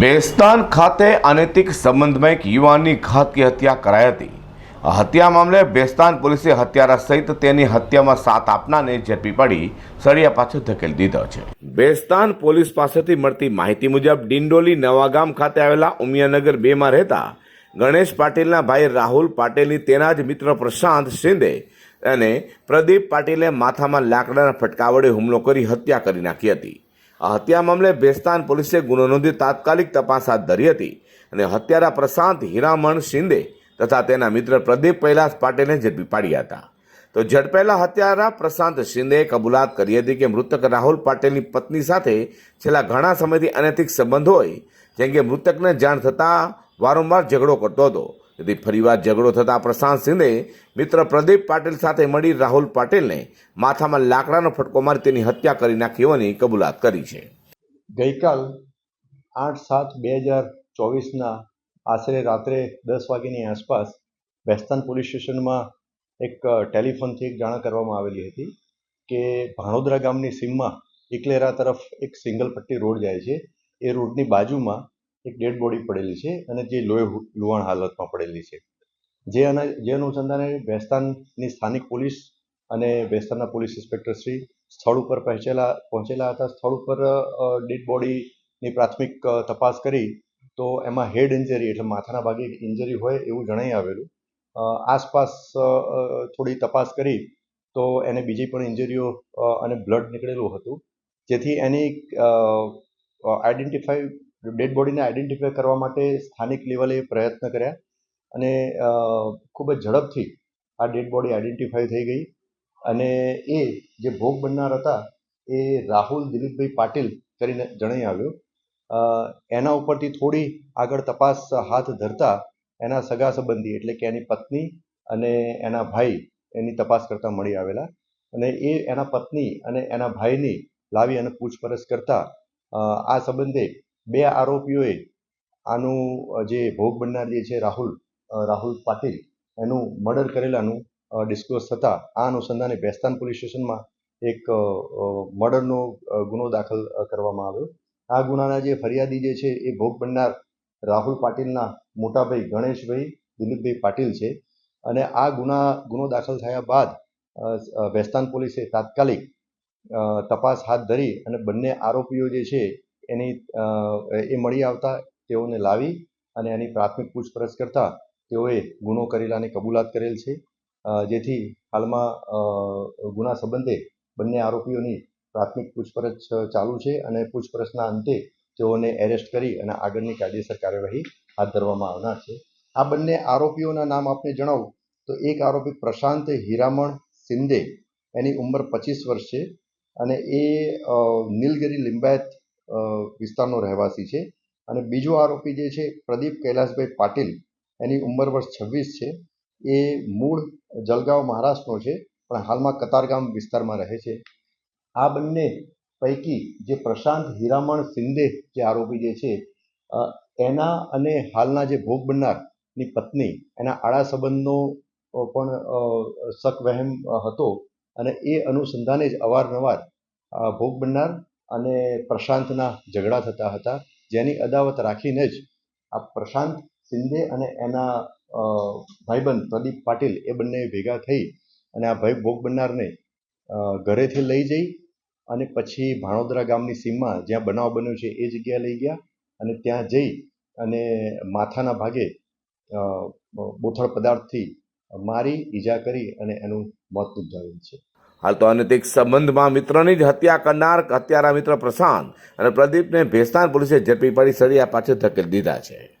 બેસ્તાન ખાતે અનૈતિક સંબંધમાં એક યુવાનની ઘાતકી હત્યા કરાઈ હતી. હત્યા મામલે બેસ્તાન પોલીસે હત્યારા સહિત તેની હત્યામાં સાથ આપનારને ઝડપી પડી સળિયા પાછળ ધકેલી દીધો છે. બેસ્તાન પોલીસ પાસેથી મળતી માહિતી મુજબ ડિંડોલી નવાગામ ખાતે આવેલા ઉમિયાનગર બેમાં રહેતા ગણેશ પાટીલના ભાઈ રાહુલ પાટીલની તેના જ મિત્ર પ્રશાંત શિંદે અને પ્રદીપ પાટીલે માથામાં લાકડાના ફટકા વડે હુમલો કરી હત્યા કરી નાખી હતી. આ હત્યા મામલે બેસ્તાન પોલીસે ગુનો નોંધી તાત્કાલિક તપાસ હાથ ધરી હતી અને હત્યારા પ્રશાંત હીરામણ શિંદે તથા તેના મિત્ર પ્રદીપ કૈલાસ પાટીલને ઝડપી પાડ્યા હતા. તો ઝડપેલા હત્યારા પ્રશાંત શિંદેએ કબૂલાત કરી હતી કે મૃતક રાહુલ પાટીલની પત્ની સાથે છેલ્લા ઘણા સમયથી અનૈતિક સંબંધ હોય, જેમ કે મૃતકને જાણ થતાં વારંવાર ઝઘડો કરતો હતો. તેથી ફરીવાર ઝઘડો થતાં પ્રશાંત સિંહે મિત્ર પ્રદીપ પાટીલ સાથે મળી રાહુલ પાટીલને માથામાં લાકડાનો ફટકો મારી તેની હત્યા કરી નાખી હોવાની કબૂલાત કરી છે. ગઈકાલ આઠ સાત બે હજાર ચોવીસના આશરે રાત્રે દસ વાગ્યાની આસપાસ વેસ્તાન પોલીસ સ્ટેશનમાં એક ટેલિફોનથી એક જાણ કરવામાં આવેલી હતી કે ભાણોદરા ગામની સીમમાં ઇકલેરા તરફ એક સિંગલ પટ્ટી રોડ જાય છે. એ રોડની બાજુમાં એક ડેડ બોડી પડેલી છે અને જે લોહી લુહાણ હાલતમાં પડેલી છે. જે અને, જે અનુસંધાને ભેસ્તાનની સ્થાનિક પોલીસ અને ભેસ્તાનના પોલીસ ઇન્સ્પેક્ટર શ્રી સ્થળ ઉપર પહોંચેલા પહોંચેલા હતા. સ્થળ ઉપર ડેડ બોડીની પ્રાથમિક તપાસ કરી તો એમાં હેડ ઇન્જરી એટલે માથાના ભાગે ઇન્જરી હોય એવું જણાઈ આવેલું. આસપાસ થોડી તપાસ કરી તો એને બીજી પણ ઇન્જરીઓ અને બ્લડ નીકળેલું હતું. જેથી એની આઈડેન્ટિફાઈ ડેડ બોડીને આઈડેન્ટિફાઈ કરવા માટે સ્થાનિક લેવલે પ્રયત્ન કર્યા અને ખૂબ જ ઝડપથી આ ડેડ બોડી આઈડેન્ટિફાય થઈ ગઈ અને એ જે ભોગ બનનાર હતા એ રાહુલ દિલીપભાઈ પાટીલ કરીને જણાઈ આવ્યો. એના ઉપરથી થોડી આગળ તપાસ હાથ ધરતા એના સગા સંબંધી એટલે કે એની પત્ની અને એના ભાઈ એની તપાસ કરતા મળી આવેલા અને એ એના પત્ની અને એના ભાઈની લાવી અને પૂછપરછ કરતા આ સંબંધે બે આરોપીઓએ આનું જે ભોગ બનનાર જે છે રાહુલ રાહુલ પાટીલ એનું મર્ડર કરેલાનું ડિસ્ક્લોઝ થતાં આ અનુસંધાને બેસ્તાન પોલીસ સ્ટેશનમાં એક મર્ડરનો ગુનો દાખલ કરવામાં આવ્યો. આ ગુનાના જે ફરિયાદી જે છે એ ભોગ બનનાર રાહુલ પાટીલના મોટાભાઈ ગણેશભાઈ દિલીપભાઈ પાટીલ છે. અને આ ગુના ગુનો દાખલ થયા બાદ અ, પોલીસે તાત્કાલિક તપાસ હાથ ધરી અને બંને આરોપીઓ જે છે એની એ મળી આવતા તેઓને લાવી અને એની પ્રાથમિક પૂછપરછ કરતા તેઓએ ગુનો કરેલાની કબૂલાત કરેલ છે. જેથી હાલમાં ગુના સંબંધે બંને આરોપીઓની પ્રાથમિક પૂછપરછ ચાલુ છે અને પૂછપરછના અંતે તેઓને એરેસ્ટ કરી અને આગળની કાયદેસર કાર્યવાહી હાથ ધરવામાં આવનાર છે. આ બંને આરોપીઓના નામ આપને જણાવું તો એક આરોપી પ્રશાંત હીરામણ શિંદે એની ઉંમર પચીસ વર્ષ છે અને એ નીલગિરી લિંબાયત વિસ્તારનો રહેવાસી છે. અને બીજો આરોપી જે છે પ્રદીપ કૈલાસભાઈ પાટીલ એની ઉંમર વર્ષ છવ્વીસ છે. એ મૂળ જલગાંવ મહારાષ્ટ્રનો છે પણ હાલમાં કતારગામ વિસ્તારમાં રહે છે. આ બંને પૈકી જે પ્રશાંત હીરામણ શિંદે જે આરોપી જે છે એના અને હાલના જે ભોગ બનનારની પત્ની એના આડા સંબંધનો પણ અ, શક વહેમ હતો. અને એ અનુસંધાને જ અવારનવાર ભોગ બનનાર અને પ્રશાંતના ઝઘડા થતા હતા. જેની અદાવત રાખીને જ આ પ્રશાંત શિંદે અને એના ભાઈબંધ પ્રદીપ પાટીલ એ બંને ભેગા થઈ અને આ ભાઈ ભોગ બનનારને ઘરેથી લઈ જઈ અને પછી ભાણોદરા ગામની સીમમાં જ્યાં બનાવ બન્યો છે એ જગ્યાએ લઈ ગયા અને ત્યાં જઈ અને માથાના ભાગે બોથળ પદાર્થથી મારી, ઈજા કરી અને એનું મોત નિપજાવેલ છે. હાલ તો અનૈતિક સંબંધમાં મિત્રની જ હત્યા કરનાર હત્યારા મિત્ર પ્રશાંત અને પ્રદીપને ભેસ્તાન પોલીસે ઝડપી પાડી સળિયા પાછળ ધકેલી દીધા છે.